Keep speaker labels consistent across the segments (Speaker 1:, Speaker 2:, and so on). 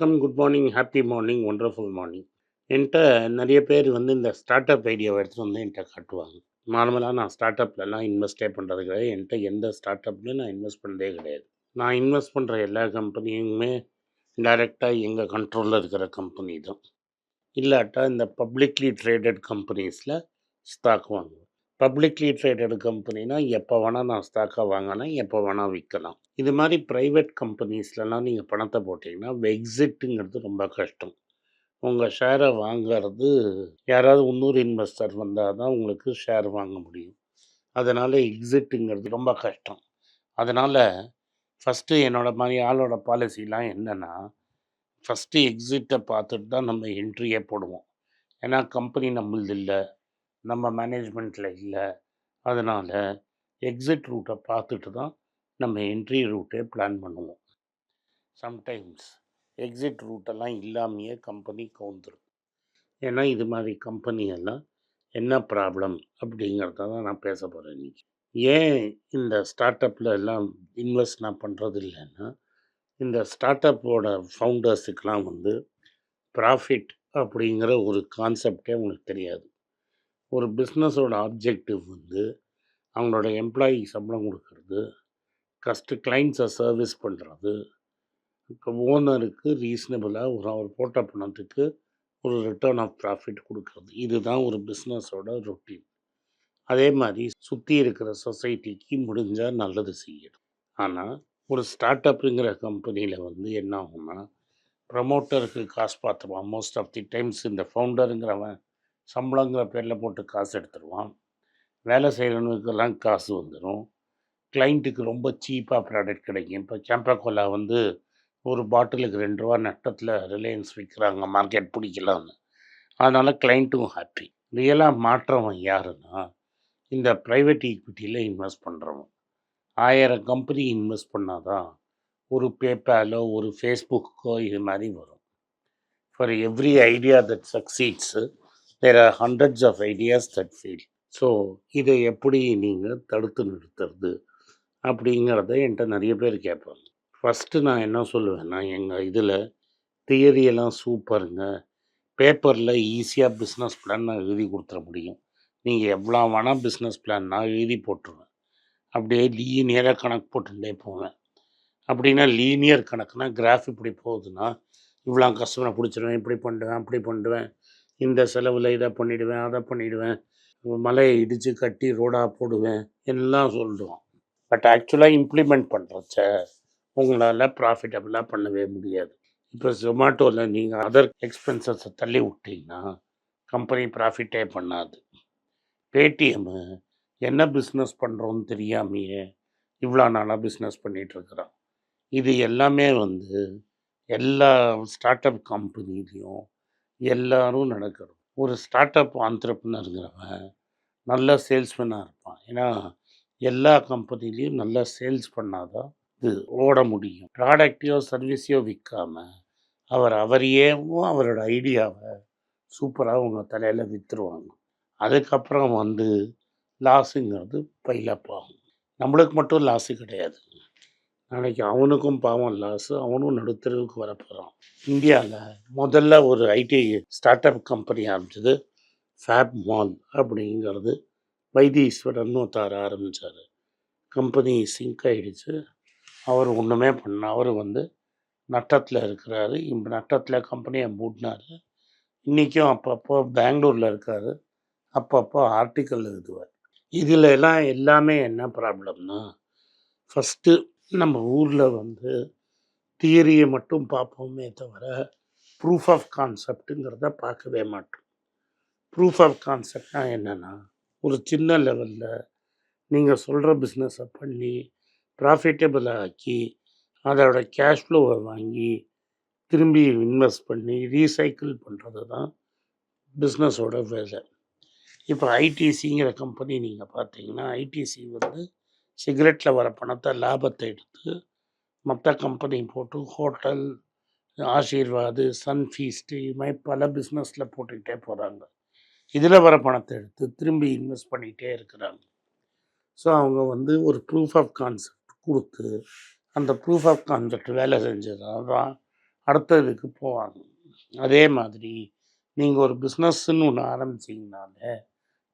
Speaker 1: வணக்கம் good morning happy morning wonderful morning என்கிட்ட நிறைய பேர் வந்து இந்த ஸ்டார்ட் அப் ஐடியாவை எடுத்துகிட்டு வந்து என்கிட்ட காட்டுவாங்க. நார்மலாக நான் ஸ்டார்ட் அப்லலாம் இன்வெஸ்டே பண்ணுறது கிடையாது. என்கிட்ட எந்த ஸ்டார்ட் அப்லையும் நான் இன்வெஸ்ட் பண்ணதே கிடையாது. நான் இன்வெஸ்ட் பண்ணுற எல்லா கம்பெனியுமே டைரெக்டாக எங்கள் கண்ட்ரோலில் இருக்கிற கம்பெனி தான். இல்லாட்டா இந்த பப்ளிக்லி ட்ரேடட் கம்பெனிஸில் ஸ்டாக் வாங்குவேன். பப்ளிக்லி ட்ரேடட் கம்பெனினா எப்போ வேணால் நான் ஸ்டாக்காக வாங்கினேன் எப்போ வேணால் விற்கலாம் இது மாதிரி ப்ரைவேட் கம்பெனிஸ்லலாம் நீங்கள் பணத்தை போட்டிங்கன்னா எக்ஸிட்டுங்கிறது ரொம்ப கஷ்டம். உங்கள் ஷேரை வாங்கிறது யாராவது இன்னொரு இன்வெஸ்டர் வந்தால் தான் உங்களுக்கு ஷேர் வாங்க முடியும். அதனால் எக்ஸிட்டுங்கிறது ரொம்ப கஷ்டம். அதனால் ஃபஸ்ட்டு என்னோட மாதிரி ஆளோட பாலிசிலாம் என்னென்னா ஃபஸ்ட்டு எக்ஸிட்டை பார்த்துட்டு தான் நம்ம என்ட்ரியே போடுவோம். ஏன்னா கம்பெனி நம்மளது இல்லை. நம்ம மேனேஜ்மெண்ட்டில் இல்லை. அதனால் எக்ஸிட் ரூட்டை பார்த்துட்டு தான் நம்ம என்ட்ரி ரூட்டே பிளான் பண்ணுவோம். சம்டைம்ஸ் எக்ஸிட் ரூட்டெல்லாம் இல்லாமையே கம்பெனி கவுந்துடும் ஏன்னா இது மாதிரி கம்பெனியெல்லாம் என்ன ப்ராப்ளம் அப்படிங்கிறத தான் நான் பேச போகிறேன் இன்றைக்கி ஏன் இந்த ஸ்டார்ட் அப்பில் எல்லாம் இன்வெஸ்ட் நான் பண்ணுறது இல்லைன்னா இந்த ஸ்டார்ட் அப்போட ஃபவுண்டர்ஸுக்கெலாம் வந்து ப்ராஃபிட் அப்படிங்கிற ஒரு கான்செப்டே உங்களுக்கு தெரியாது. ஒரு பிஸ்னஸோட ஆப்ஜெக்டிவ் வந்து அவங்களோட எம்ப்ளாயி சம்பளம் கொடுக்கறது கஸ்ட் கிளைண்ட்ஸை சர்வீஸ் பண்ணுறது ஓனருக்கு ரீசனபிளாக ஒரு அவர் போட்ட பணத்துக்கு ஒரு ரிட்டர்ன் ஆஃப் ப்ராஃபிட் கொடுக்கறது. இதுதான் ஒரு பிஸ்னஸோட ரொட்டீன் அதே மாதிரி சுற்றி இருக்கிற சொசைட்டிக்கு முடிஞ்சால் நல்லது செய்யணும். ஆனால் ஒரு ஸ்டார்ட் அப்புங்கிற கம்பெனியில் வந்து என்ன ஆகும்னா ப்ரமோட்டருக்கு காசு பார்த்துருவான் மோஸ்ட் ஆஃப் தி டைம்ஸ் இந்த ஃபவுண்டருங்கிறவன் சம்பளங்கிற பேரில் போட்டு காசு எடுத்துருவான். வேலை செய்கிறவனுக்கெல்லாம் காசு வந்துடும் கிளைண்ட்டுக்கு ரொம்ப சீப்பாக ப்ராடக்ட் கிடைக்கும். இப்போ சாம்பா வந்து ஒரு பாட்டிலுக்கு ரெண்டு ரூபா நட்டத்தில் ரிலையன்ஸ் விற்கிறாங்க மார்க்கெட் பிடிக்கலான்னு. அதனால் கிளைண்ட்டும் ஹாப்பி ரியலாக மாற்றவன் யாருன்னா இந்த ப்ரைவேட் ஈக்விட்டியில் இன்வெஸ்ட் பண்ணுறவன் ஆயிரம் கம்பெனி இன்வெஸ்ட் பண்ணாதான் ஒரு பேப்பேலோ ஒரு ஃபேஸ்புக்கோ இது மாதிரி வரும். For every idea that succeeds there are hundreds of ideas that feel so இதை எப்படி நீங்கள் தடுத்து நிறுத்துறது அப்படிங்கிறத என்கிட்ட நிறைய பேர் கேட்பாங்க. ஃபஸ்ட்டு நான் என்ன சொல்லுவேன்னா எங்கள் இதில் தியரியெல்லாம் சூப்பருங்க பேப்பரில் ஈஸியாக பிஸ்னஸ் பிளான் நான் எழுதி கொடுத்துட முடியும். நீங்கள் எவ்வளோ வேணால் பிஸ்னஸ் பிளான் நான் எழுதி போட்டுருவேன். அப்படியே லீனியராக கணக்கு போட்டுட்டே போவேன். அப்படின்னா லீனியர் கணக்குனா கிராஃப் இப்படி போகுதுன்னா இவ்வளோ கஸ்டமரை பிடிச்சிடுவேன் இப்படி பண்ணுவேன் அப்படி பண்ணுவேன். இந்த செலவில் இதை பண்ணிவிடுவேன் அதை பண்ணிவிடுவேன் மலையை இடித்து கட்டி ரோடாக போடுவேன் எல்லாம் சொல்லிடுவோம் பட் ஆக்சுவலாக இம்ப்ளிமெண்ட் பண்ணுறச்ச உங்களால் ப்ராஃபிட்டபுளாக பண்ணவே முடியாது. இப்போ ஜொமேட்டோவில் நீங்கள் அதர் எக்ஸ்பென்சஸை தள்ளி விட்டிங்கன்னா கம்பெனி ப்ராஃபிட்டே பண்ணாது. பேடிஎம்மு என்ன பிஸ்னஸ் பண்ணுறோன்னு தெரியாமையே இவ்வளோ நாளாக பிஸ்னஸ் பண்ணிகிட்ருக்குறான் இது எல்லாமே வந்து எல்லா ஸ்டார்ட் அப் கம்பெனிலையும் எல்லாரும் நடக்கணும். ஒரு ஸ்டார்ட் அப் ஆண்டர்பனருங்கிறவன் நல்ல சேல்ஸ்மேனாக இருப்பான். ஏன்னா எல்லா கம்பெனிலையும் நல்லா சேல்ஸ் பண்ணாதான் இது ஓட முடியும். ப்ராடக்டையோ சர்வீஸையோ விற்காம அவர் அவரையேவும் அவரோட ஐடியாவை சூப்பராக உங்கள் தலையில் விற்றுருவாங்க அதுக்கப்புறம் வந்து லாஸுங்கிறது பைலப் ஆகும். நம்மளுக்கு மட்டும் லாஸு கிடையாது. நாளைக்கு அவனுக்கும் பாவம் லாஸு அவனும் நடுத்தருவுக்கு வரப்போகிறான் இந்தியாவில் முதல்ல ஒரு ஐடி ஸ்டார்ட் அப் கம்பெனி ஆரம்பிச்சது ஃபேப் மால் அப்படிங்கிறது. வைத்தீஸ்வரன் ஒருத்தார் ஆரம்பித்தார் கம்பெனி சிங்க் ஆகிடுச்சு அவர் ஒன்றுமே பண்ண அவர் வந்து நட்டத்தில் இருக்கிறாரு. இப்போ நட்டத்தில் கம்பெனியை மூடினார். இன்றைக்கும் அப்பப்போ பெங்களூரில் இருக்கார். அப்பப்போ ஆர்டிக்கல் எழுதுவார். இதில் எல்லாம் எல்லாமே என்ன ப்ராப்ளம்னா ஃபஸ்ட்டு நம்ம ஊரில் வந்து தியரியை மட்டும் பார்ப்போமே தவிர ப்ரூஃப் ஆஃப் கான்செப்ட்டுங்கிறத பார்க்கவே மாட்டோம். ப்ரூஃப் ஆஃப் கான்செப்ட்னா என்னென்னா ஒரு சின்ன லெவலில் நீங்கள் சொல்கிற பிஸ்னஸை பண்ணி ப்ராஃபிட்டபிள் ஆக்கி அதோட கேஷ் ஃப்ளோவை வாங்கி திரும்பி இன்வெஸ்ட் பண்ணி ரீசைக்கிள் பண்ணுறது தான் பிஸ்னஸோட வேலை. இப்போ ஐடிசிங்கிற கம்பெனி நீங்கள் பார்த்தீங்கன்னா ஐடிசி வந்து சிகரெட்டில் வர பணத்தை லாபத்தை எடுத்து மற்ற கம்பெனி போட்டு ஹோட்டல் ஆசீர்வாது சன் ஃபீஸ்ட்டு இது மாதிரி பல பிஸ்னஸில் போட்டுக்கிட்டே போகிறாங்க இதில் வர பணத்தை எடுத்து திரும்பி இன்வெஸ்ட் பண்ணிகிட்டே இருக்கிறாங்க. ஸோ அவங்க வந்து ஒரு ப்ரூஃப் ஆஃப் கான்செப்ட் கொடுத்து அந்த ப்ரூஃப் ஆஃப் கான்செப்ட் வேலை செஞ்சதால் தான் அடுத்ததுக்கு போவாங்க. அதே மாதிரி நீங்கள் ஒரு பிஸ்னஸ்ன்னு ஒன்று ஆரம்பிச்சிங்கனாலே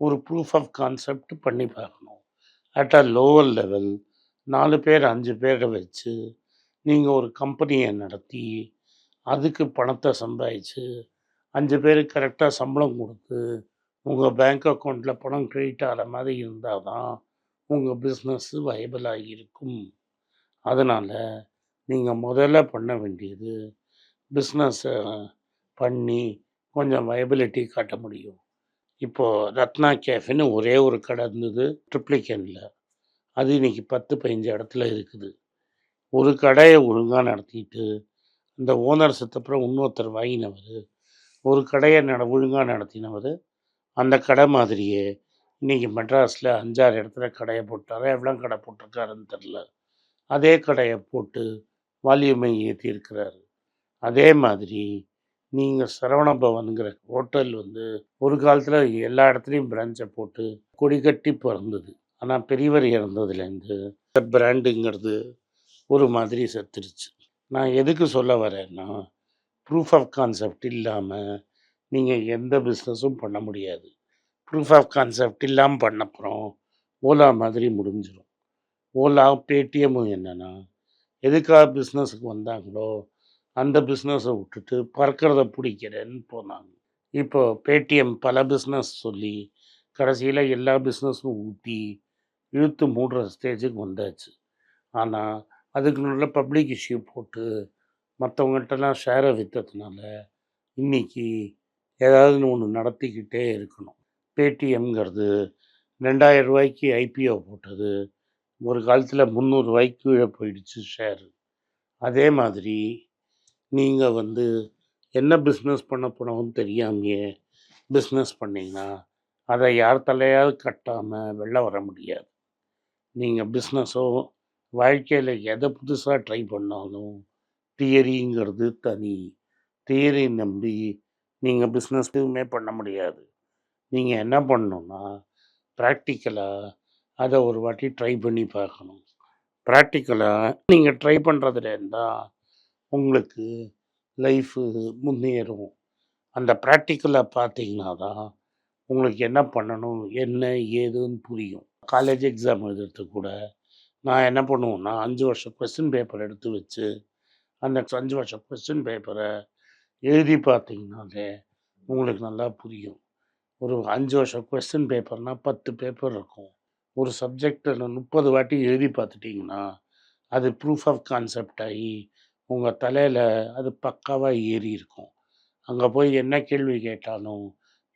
Speaker 1: ஒரு ப்ரூஃப் ஆஃப் கான்செப்ட் பண்ணி பார்க்கணும். அட் அ லோவர் லெவல் நாலு பேர் அஞ்சு பேரை வச்சு நீங்கள் ஒரு கம்பெனியை நடத்தி அதுக்கு பணத்தை சம்பாதிச்சு அஞ்சு பேருக்கு கரெக்டாக சம்பளம் கொடுத்து உங்கள் பேங்க் அக்கௌண்ட்டில் பணம் கிரெடிட் ஆகிற மாதிரி இருந்தால் தான் உங்கள் பிஸ்னஸ்ஸு வயபிளாக இருக்கும். அதனால் நீங்கள் முதல்ல பண்ண வேண்டியது பிஸ்னஸை பண்ணி கொஞ்சம் வயபிலிட்டி காட்ட முடியும். இப்போது ரத்னா கேஃபின்னு ஒரே ஒரு கடை இருந்தது ட்ரிப்ளிகனில் அது இன்னைக்கு பத்து பதிஞ்சு இடத்துல இருக்குது. ஒரு கடையை ஒழுங்காக நடத்திட்டு இந்த ஓனர் செத்தப்புறம் இன்னொருத்தர் வாங்கினவர் ஒரு கடையை நட ஒழுங்காக நடத்தினவர் அந்த கடை மாதிரியே இன்னைக்கு மெட்ராஸில் அஞ்சாறு இடத்துல கடையை போட்டார். எவ்வளோ கடை போட்டிருக்காருன்னு தெரில அதே கடையை போட்டு வால்யூமை ஏற்றி இருக்கிறாரு அதே மாதிரி நீங்கள் சரவண பவனுங்கிற ஹோட்டல் வந்து ஒரு காலத்தில் எல்லா இடத்துலையும் பிரான்ச்சை போட்டு கொடி கட்டி பிறந்தது. ஆனால் பெரியவர் இறந்ததுலேருந்து இந்த பிராண்டுங்கிறது ஒரு மாதிரி செத்துருச்சு. நான் எதுக்கு சொல்ல வரேன்னா ப்ரூஃப் ஆஃப் கான்செப்ட் இல்லாமல் நீங்கள் எந்த பிஸ்னஸும் பண்ண முடியாது. ப்ரூஃப் ஆஃப் கான்செப்ட் இல்லாமல் பண்ணப்புறம் ஓலா மாதிரி முடிஞ்சிடும் ஓலா பேடிஎம்மும் என்னென்னா எதுக்காக பிஸ்னஸுக்கு வந்தாங்களோ அந்த பிஸ்னஸை விட்டுட்டு பறக்கிறத பிடிக்கிறேன்னு போனாங்க. இப்போ பேடிஎம் பல பிஸ்னஸ் சொல்லி கடைசியில் எல்லா பிஸ்னஸும் ஊற்றி இழுத்து மூடுற ஸ்டேஜுக்கு வந்தாச்சு. ஆனால் அதுக்கு நல்ல பப்ளிக் இஷ்யூ போட்டு மற்றவங்கள்ட்டலாம் ஷேரை விற்றதுனால இன்னைக்கு ஏதாவது ஒன்று நடத்திக்கிட்டே இருக்கணும். பேடிஎம்ங்கிறது ரெண்டாயிரம் ரூபாய்க்கு ஐபிஓ போட்டது ஒரு காலத்தில் முந்நூறுரூவாய்க்கு கீழே போயிடுச்சு ஷேரு அதே மாதிரி நீங்கள் வந்து என்ன பிஸ்னஸ் பண்ண போனோம்னு தெரியாமையே பிஸ்னஸ் பண்ணிங்கன்னா அதை யார் தலையாவது கட்டாமல் வெளில வர முடியாது. நீங்கள் பிஸ்னஸோ வாழ்க்கையில் எதை புதுசாக ட்ரை பண்ணாலும் தியரிங்கிறது தனி. தியரி நம்பி நீங்கள் பிஸ்னஸ் எதுவுமே பண்ண முடியாது. நீங்கள் என்ன பண்ணணுன்னா ப்ராக்டிக்கலாக அதை ஒரு வாட்டி ட்ரை பண்ணி பார்க்கணும். ப்ராக்டிக்கலாக நீங்கள் ட்ரை பண்ணுறதுலேருந்தால் உங்களுக்கு லைஃபு முன்னேறும். அந்த ப்ராக்டிக்கலாக பார்த்தீங்கன்னா தான் உங்களுக்கு என்ன பண்ணணும் என்ன ஏதுன்னு புரியும். காலேஜ் எக்ஸாம் எழுதுறது கூட நான் என்ன பண்ணுவேன்னா அஞ்சு வருஷம் கொஸ்டின் பேப்பர் எடுத்து வச்சு அந்த அஞ்சு வருஷம் கொஸ்டின் பேப்பரை எழுதி பார்த்தீங்கனாலே உங்களுக்கு நல்லா புரியும். ஒரு அஞ்சு வருஷம் கொஸ்டின் பேப்பர்னால் பத்து பேப்பர் இருக்கும். ஒரு சப்ஜெக்டில் முப்பது வாட்டி எழுதி பார்த்துட்டிங்கன்னா அது ப்ரூஃப் ஆஃப் கான்செப்ட் ஆகி உங்கள் தலையில் அது பக்காவாக ஏறி இருக்கும். அங்கே போய் என்ன கேள்வி கேட்டாலும்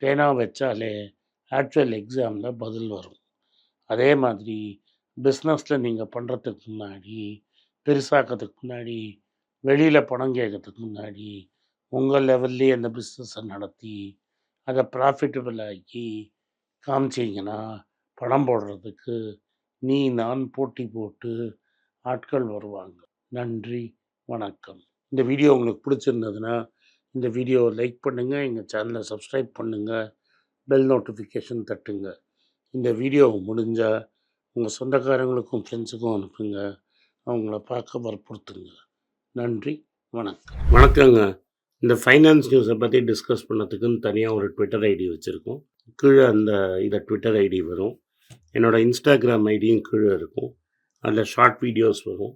Speaker 1: பேனா வச்சாலே ஆக்சுவல் எக்ஸாமில் பதில் வரும். அதே மாதிரி பிஸ்னஸில் நீங்கள் பண்ணுறதுக்கு முன்னாடி பெருசாக்கிறதுக்கு முன்னாடி வெளியில் பணம் கேட்கறதுக்கு முன்னாடி உங்கள் லெவல்லே அந்த பிஸ்னஸை நடத்தி அதை ப்ராஃபிட்டபிள் ஆக்கி காமிச்சிங்கன்னா பணம் போடுறதுக்கு நீ நான் போட்டி போட்டு ஆட்கள் வருவாங்க. நன்றி. வணக்கம். இந்த வீடியோ உங்களுக்கு பிடிச்சிருந்ததுன்னா இந்த வீடியோவை லைக் பண்ணுங்கள் எங்கள் சேனலை சப்ஸ்கிரைப் பண்ணுங்கள் பெல் நோட்டிஃபிகேஷன் தட்டுங்க. இந்த வீடியோ முடிஞ்சால் உங்கள் சொந்தக்காரங்களுக்கும் ஃப்ரெண்ட்ஸுக்கும் அனுப்புங்க. அவங்கள பார்க்க வற்புறுத்துங்க. நன்றி வணக்கம். வணக்கங்க. இந்த ஃபைனான்ஸ் நியூஸை பற்றி டிஸ்கஸ் பண்ணதுக்குன்னு தனியாக ஒரு ட்விட்டர் ஐடி வச்சுருக்கோம். கீழே அந்த இதை ட்விட்டர் ஐடி வரும். என்னோடய இன்ஸ்டாகிராம் ஐடியும் கீழே இருக்கும். அதில் ஷார்ட் வீடியோஸ் வரும்.